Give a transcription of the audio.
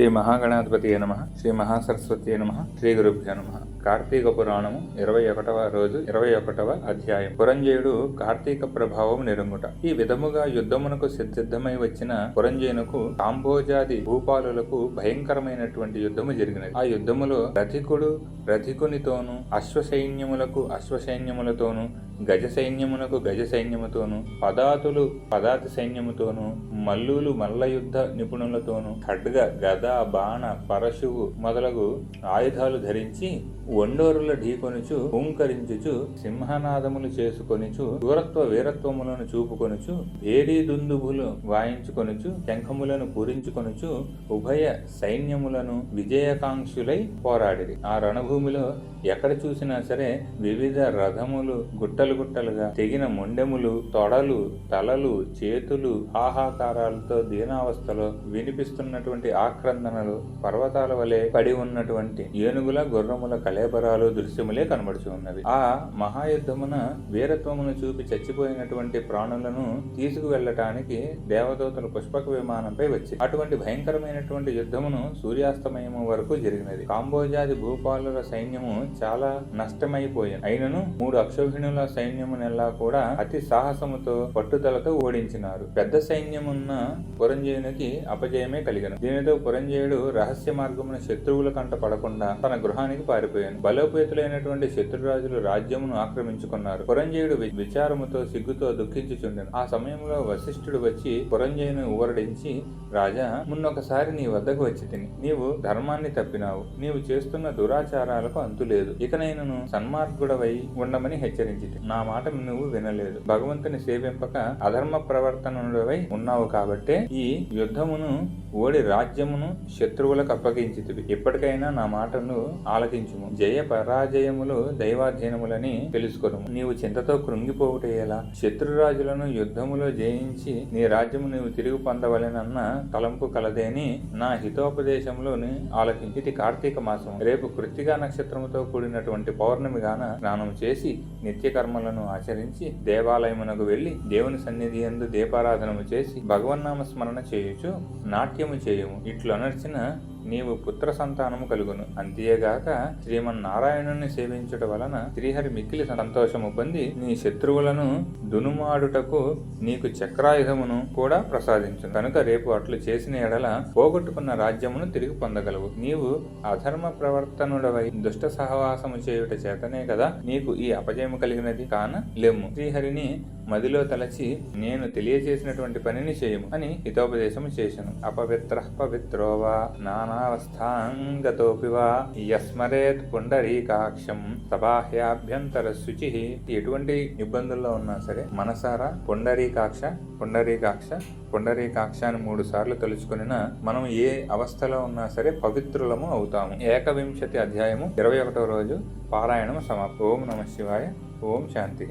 శ్రీ మహాగణాధిపతి నమ. శ్రీ మహాసరస్వతి నమ. శ్రీ గురుభ్య నమ. కార్తీక పురాణము ఇరవై ఒకటవ రోజు ఇరవై ఒకటవ అధ్యాయం. పురంజయుడు కార్తీక ప్రభావం నిరంగుట. ఈ విధముగా యుద్ధమునకు సిద్ధమై వచ్చిన పురంజయునకు కాంబోజాది భూపాలులకు భయంకరమైనటువంటి యుద్ధము జరిగినది. ఆ యుద్ధములో రథికుడు రథికునితోను అశ్వసైన్యములకు అశ్వసైన్యములతోను గజ సైన్యమునకు గజ సైన్యముతోను పదాతులు పదాతి సైన్యముతోను మల్లులు మల్ల యుద్ధ నిపుణులతోను ఖడ్గ గద బాణ పరశువు మొదలగు ఆయుధాలు ధరించి ఒండోరుల ఢీకొనుచు హుంకరించుచు సింహనాదములు చేసుకొనుచు దూరత్వ వీరత్వములను చూపుకొనుచు భేరీ దుందుభులు వాయించుకొనుచు శంఖములను పూరించుకొనుచు ఉభయ సైన్యములను విజయకాంక్షులై పోరాడిరి. ఆ రణభూమిలో ఎక్కడ చూసినా సరే వివిధ రథములు గుట్టలు గుట్టలుగా తెగిన మొండెములు తొడలు తలలు చేతులు ఆహాకారాలతో దీనావస్థలో వినిపిస్తున్నటువంటి ఆక్రందనలు పర్వతాల వలె పడి ఉన్నటువంటి ఏనుగుల గుర్రముల కళేబరాలు దృశ్యములే కనబడుచు ఉన్నవి. ఆ మహాయుద్ధమున వీరత్వమును చూపి చచ్చిపోయినటువంటి ప్రాణులను తీసుకువెళ్ళటానికి దేవదూతలు పుష్పక విమానంపై వచ్చి అటువంటి భయంకరమైనటువంటి యుద్ధమును సూర్యాస్తమయము వరకు జరిగినది. కాంబోజాది భూపాలుల సైన్యము చాలా నష్టమైపోయింది అయినను మూడు అక్షోహిణుల సైన్యమునెల్లా కూడా అతి సాహసముతో పట్టుదలతో ఓడించినారు. పెద్ద సైన్యమున్న పురంజీవునికి అపజయమే కలిగను దీనితో పురం పురంజయుడు రహస్య మార్గమున శత్రువుల కంట పడకుండా తన గృహానికి పారిపోయాను. బలోపేతులైనటువంటి శత్రురాజులు రాజ్యమును ఆక్రమించుకున్నారు. పురంజయుడు విచారముతో సిగ్గుతో దుఃఖించుచుండెను ఆ సమయంలో వశిష్ఠుడు వచ్చి పురంజయుని ఊరడించి రాజా మున్నొకసారి నీ వద్దకు వచ్చి తిని. నీవు ధర్మాన్ని తప్పినావు. నీవు చేస్తున్న దురాచారాలకు అంతులేదు ఇక నేను సన్మార్గుడవై ఉండమని హెచ్చరించి నా మాట నువ్వు వినలేదు. భగవంతుని సేవింపక అధర్మ ప్రవర్తనుడవై ఉన్నావు కాబట్టే ఈ యుద్ధమును ఓడి రాజ్యమును శత్రువులకు అప్పగించితివి. ఎప్పటికైనా నా మాటను ఆలకించుము. జయ పరాజయములు దైవాధీనములని తెలుసుకొను నీవు చింతతో కృంగిపోవుటేలా శత్రురాజులను యుద్ధములో జయించి నీ రాజ్యము నీవు తిరిగి పొందవలెనన్న తలంపు కలదేని నా హితోపదేశములోని ఆలకించి కార్తీక మాసం రేపు కృత్తిగా నక్షత్రముతో కూడినటువంటి పౌర్ణమి గాన స్నానం చేసి నిత్య కర్మలను ఆచరించి దేవాలయమునకు వెళ్ళి దేవుని సన్నిధి ఎందు దీపారాధనము చేసి భగవన్నామ స్మరణ చేయుచు నాట్యము చేయము. ఇట్లు பண்ணுச்சுன்னா నీవు పుత్ర సంతానము కలుగును. అంతేగాక శ్రీమన్నారాయణుని సేవించుట వలన శ్రీహరి మిక్కిలి సంతోషము పొంది నీ శత్రువులను దునుమాడుటకు నీకు చక్రాయుధమును కూడా ప్రసాదించు. కనుక రేపు అట్లు చేసిన ఎడల పోగొట్టుకున్న రాజ్యమును తిరిగి పొందగలవు. నీవు అధర్మ ప్రవర్తనుడవై దుష్ట సహవాసము చేయుట చేతనే కదా నీకు ఈ అపజయము కలిగినది. కాన లెమ్ము. శ్రీహరిని మదిలో తలచి నేను తెలియజేసినటువంటి పనిని చేయము అని హితోపదేశము చేశాను అపవిత్ర పవిత్రోవా. నానా నానావస్థాంగతోపి వా యస్మరేత్ పుండరీకాక్షం సబాహ్యాభ్యంతర శుచి ఎటువంటి ఇబ్బందుల్లో ఉన్నా సరే మనసారా పుండరీకాక్ష పుండరీకాక్ష పుండరీకాక్ష అని మూడు సార్లు తలుచుకునిన మనం ఏ అవస్థలో ఉన్నా సరే పవిత్రులము అవుతాము. ఏకవింశతి అధ్యాయము ఇరవై ఒకటో రోజు పారాయణం సమాప్తం. ఓం నమ శివాయ. ఓం శాంతి.